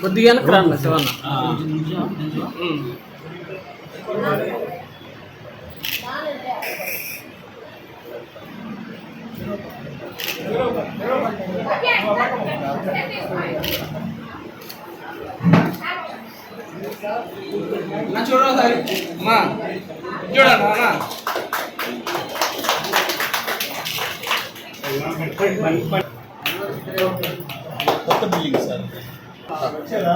కొద్దిగా రాండి శివన్న చూడరా చూడరా కొత్త బిల్డింగ్ సార్ చెప్పు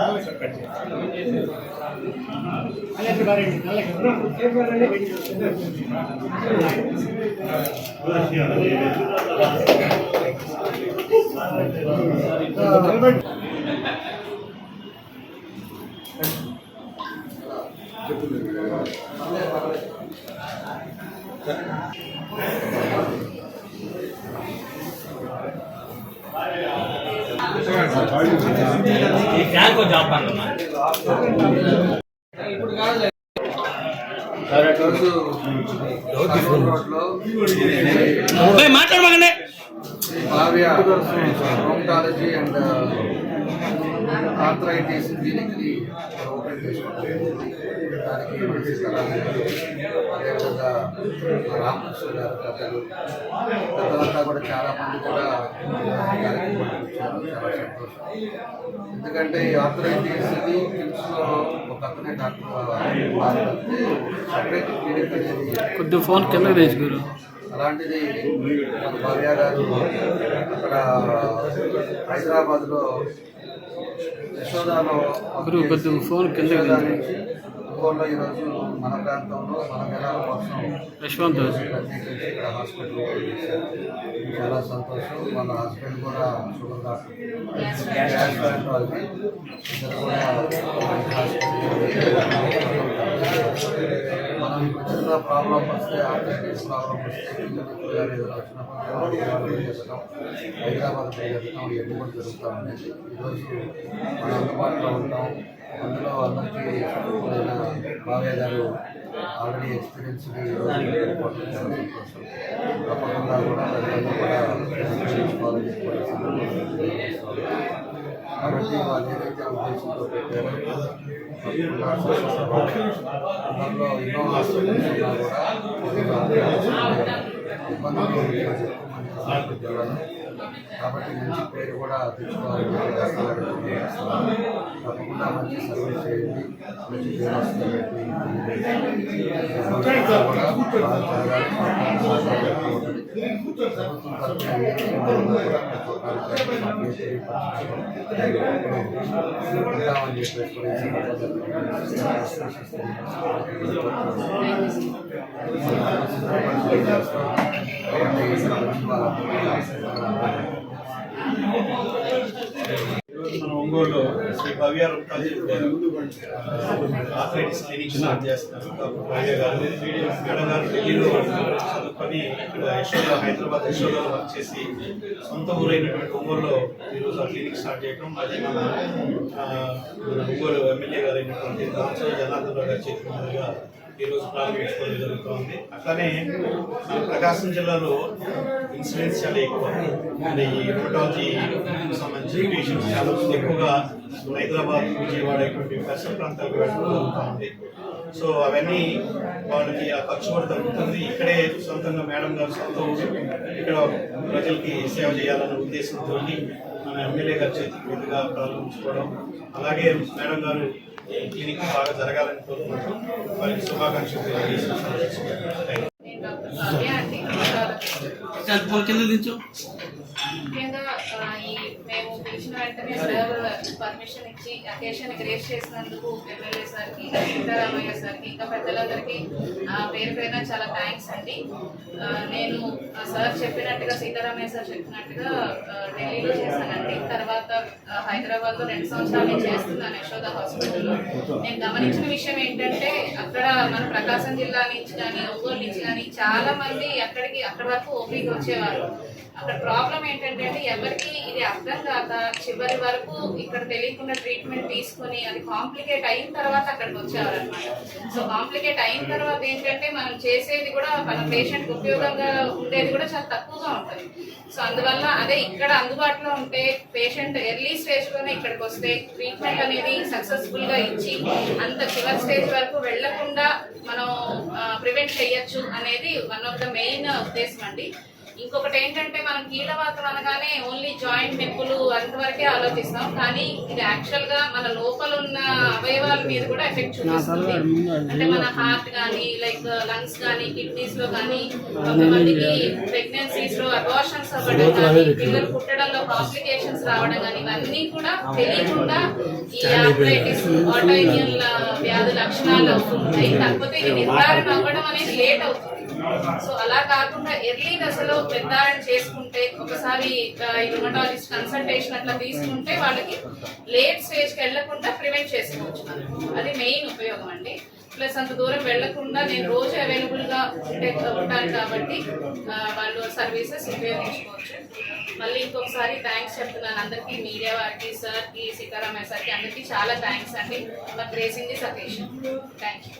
కాదు మాట్లాడమగండి భావ్య రొమటాలజీ అండ్ ఆర్థరైటిస్ క్లినిక్ని ఓపెన్ చేసుకుంటాం దానికి మంచి స్థలాన్ని అదేవిధంగా రామకృష్ణ గారు కథలు పెద్దలంతా కూడా చాలా మంది కూడా కార్యక్రమానికి వచ్చారు చాలా సంతోషం. ఎందుకంటే ఈ ఆర్థరైటిస్ని కిమ్స్లో ఒక అతనే డాక్టర్ సపరేట్ క్లినిక్ అనేది కొద్దిగా ఫోన్ తీసుకురు అలాంటిది మన భవ్య గారు అక్కడ హైదరాబాద్లో యశోదాలో ఫోన్. నుంచి ఒంగోలులో ఈరోజు మన ప్రాంతంలో మన జనాల కోసం యశ్వంత్. ఇక్కడ హాస్పిటల్ చాలా సంతోషం. వాళ్ళ హస్బెండ్ కూడా షుగర్ డాక్టర్ కూడా మంచి హాస్పిటల్ మనం ఇప్పుడు చిన్న ప్రాబ్లం వస్తే ఆర్థిక ప్రాబ్లం వస్తే హైదరాబాద్ చేస్తాం. హైదరాబాద్ చేస్తాం. ఈరోజు మనం అందుబాటులో ఉంటాం. అందులో అందరికీ బాగా గారు ఆల్రెడీ ఎక్స్పీరియన్స్ చాలా సంతోషం తప్పకుండా కూడా కాబట్టి వాళ్ళు ఏదైతే ఉద్దేశంతో పెట్టారో. ఎన్నో హాస్పిటల్స్ కూడా ఇబ్బందులు కాబట్టి మంచి పేరు కూడా తెచ్చుకోవాలి తప్పకుండా మంచి సర్వీస్ చేయండి. మంచి పేరు వస్తుంది. కూడా బాగా జరగాలి. సహకారం ఎక్కువ ఉంటుంది. ప్రభుత్వం తరఫున ఏ విధంగా ఉన్నా కూడా ప్రతి ఒక్కరికి మాకు ఏ తెలియపరచుకోవడం ఉంటామని చెప్పేసి కూడా ఈ ఈరోజు మన ఒంగోలులో Shri Bhavya arthritis clinic start చేస్తున్నారు ఢిల్లీలో చదువుకొని ఇక్కడ యశోద హైదరాబాద్ యశోదలో వర్క్ చేసి సొంత ఊరైనటువంటి ఒంగోలులో ఈరోజు ఆ క్లినిక్ స్టార్ట్ చేయడం అది మన ఒంగోలు ఎమ్మెల్యే గారు అయినటువంటి జనార్దన్ రావు గారి చేతి మీదుగా ఈరోజు ప్రారంభించుకోవడం జరుగుతుంది. అట్లనే మన ప్రకాశం జిల్లాలో ఇన్సిడెన్స్ చాలా ఎక్కువ. అంటే ఈ రుమటాలజీ సంబంధించిన పేషెంట్స్ చాలా మంది ఎక్కువగా హైదరాబాద్ విజయవాడ ఇటువంటి పరిసర ప్రాంతాలకు వెళ్ళడం జరుగుతూ ఉంది సో అవన్నీ వాళ్ళకి ఆ ఖర్చు కూడా తగ్గుతుంది. ఇక్కడే సొంతంగా మేడం గారు సొంత ఊరు ఇక్కడ ప్రజలకి సేవ చేయాలనే ఉద్దేశంతో మన ఎమ్మెల్యే గారి చేతికి మీదుగా ప్రారంభించుకోవడం. అలాగే మేడం గారు క్లినిక్ బాగా జరగాలని కోరుకుంటూ వారికి శుభాకాంక్షలు తెలియజేస్తున్నాను ముఖ్యంగా ఈ మేము పిలిచిన వెంటనే సార్ పర్మిషన్ ఇచ్చి అకేషన్ గ్రేస్ చేసినందుకు ఎమ్మెల్యే సార్కి సీతారామయ్య సార్కి ఇంకా పెద్దలందరికీ పేరు పేరున చాలా థ్యాంక్స్ అండి. నేను సార్ చెప్పినట్టుగా సీతారామయ్య సార్ చెప్పినట్టుగా ఆ, ఢిల్లీలో చేశానండి. తర్వాత హైదరాబాద్లో రెండు సంవత్సరాలు నేను చేస్తున్నాను యశోద హాస్పిటల్లో. నేను గమనించిన విషయం ఏంటంటే అక్కడ మన ప్రకాశం జిల్లా నుంచి కానీ ఒంగోలు నుంచి కానీ చాలా మంది అక్కడికి అక్కడ వరకు ఓపీకి వచ్చేవారు. అక్కడ ప్రాబ్లం ఏంటి ఏంటంటే అండి ఎవరికి ఇది అర్థం కాక చివరి వరకు ఇక్కడ తెలియకుండా ట్రీట్మెంట్ తీసుకొని అది కాంప్లికేట్ అయిన తర్వాత అక్కడికి వచ్చేవారనమాట సో కాంప్లికేట్ అయిన తర్వాత ఏంటంటే మనం చేసేది కూడా మన పేషెంట్ ఉపయోగంగా ఉండేది కూడా చాలా తక్కువగా ఉంటుంది. సో అందువల్ల అదే ఇక్కడ అందుబాటులో ఉంటే పేషెంట్ ఎర్లీ స్టేజ్లోనే ఇక్కడికి వస్తే ట్రీట్మెంట్ అనేది సక్సెస్ఫుల్గా ఇచ్చి అంత చివరి స్టేజ్ వరకు వెళ్ళకుండా మనం ప్రివెంట్ చేయొచ్చు అనేది వన్ ఆఫ్ ద మెయిన్ ఉద్దేశం అండి. ఇంకొకటి ఏంటంటే మనం కీళ్ళవాతం అనగానే ఓన్లీ జాయింట్ నొప్పులు అంతవరకే ఆలోచిస్తాం. కానీ ఇది యాక్చువల్గా మన లోపల ఉన్న అవయవాల మీద కూడా ఎఫెక్ట్ చూపిస్తుంది. అంటే మన హార్ట్ కానీ లైక్ లంగ్స్ కానీ కిడ్నీస్లో కానీ కొంతమందికి ప్రెగ్నెన్సీస్లో అబార్షన్స్ అవ్వడం కానీ పిల్లలు పుట్టడంలో కాంప్లికేషన్స్ రావడం కానీ ఇవన్నీ కూడా తెలియకుండా ఈ ఆర్థరైటిస్ ఆటోఇమ్యూన్ వ్యాధి లక్షణాలు ఉంటాయి కాకపోతే ఇది నిర్ధారణ అవ్వడం అనేది లేట్ అవుతుంది. సో అలా కాకుండా ఎర్లీ దశలో నిర్ధారణ చేసుకుంటే ఒకసారి రుమటాలజిస్ట్ కన్సల్టేషన్ అట్లా తీసుకుంటే వాళ్ళకి లేట్ స్టేజ్కి వెళ్ళకుండా ప్రివెంట్ చేసుకోవచ్చు మనం. అది మెయిన్ ఉపయోగం అండి. ప్లస్ అంత దూరం వెళ్ళకుండా నేను రోజు అవైలబుల్గా ఉంటే ఉంటాను కాబట్టి వాళ్ళు సర్వీసెస్ ఉపయోగించుకోవచ్చు. మళ్ళీ ఇంకొకసారి థ్యాంక్స్ చెప్తున్నాను అందరికీ మీడియా వారికి సార్కి సీతారామయ్య సార్కి అందరికీ చాలా థ్యాంక్స్ అండి. For gracing Satish. Thank you